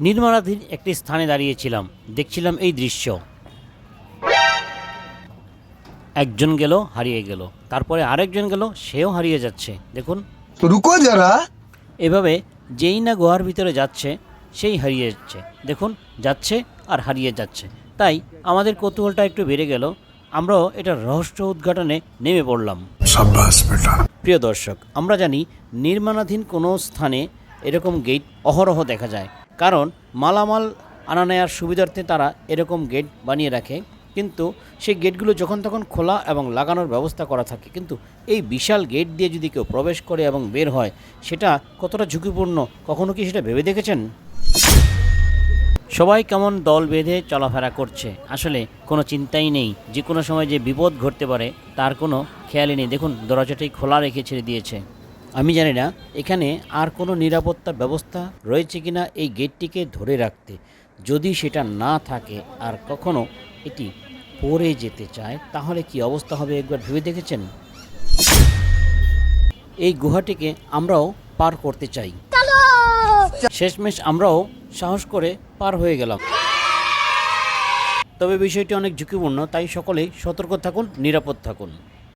নির্মাণাধীন একটি স্থানে দাঁড়িয়েছিলাম। দেখছিলাম এই দৃশ্য। একজন গেল হারিয়ে গেল। তারপরে আরেকজন গেল সেও হারিয়ে যাচ্ছে। দেখুন। রুকো যারা। এভাবে যেই না গুহার ভিতরে যাচ্ছে সেই হারিয়ে যাচ্ছে। দেখুন যাচ্ছে আর হারিয়ে যাচ্ছে। তাই আমাদের কৌতূহলটা একটু বেড়ে গেল। আমরাও এটা রহস্য উদ্ঘাটনে নেমে পড়লাম। প্রিয় দর্শক আমরা জানি নির্মাণাধীন কোনো স্থানে এরকম গেট অহরহ দেখা যায়। কারণ মালামাল আনা নেয়ার সুবিধার্থে তারা এরকম গেট বানিয়ে রাখে। কিন্তু সেই গেটগুলো যখন তখন খোলা এবং লাগানোর ব্যবস্থা করা থাকে। কিন্তু এই বিশাল গেট দিয়ে যদি কেউ প্রবেশ করে এবং বের হয়, সেটা কতটা ঝুঁকিপূর্ণ? কখনো কি সেটা ভেবে দেখেছেন? সবাই কেমন দল বেঁধে চলাফেরা করছে? আসলে কোনো চিন্তাই নেই। যে কোনো সময় যে বিপদ ঘটতে পারে, তার কোনো খেয়ালই নেই। দেখুন দরজাটাই খোলা রেখে ছেড়ে দিয়েছে। আমি জানি না, এখানে আর কোনো নিরাপত্তা ব্যবস্থা রয়েছে কিনা এই গেটটিকে ধরে রাখতে। যদি সেটা না থাকে আর কখনো এটি পড়ে যেতে চায়, তাহলে কি অবস্থা হবে একবার ভেবে দেখেছেন? এই গুহাটিকে আমরাও পার করতে চাই। শেষমেশ আমরাও সাহস করে পার হয়ে গেলাম। তবে বিষয়টি অনেক ঝুঁকিপূর্ণ, তাই সকলেই সতর্ক থাকুন, নিরাপদ থাকুন।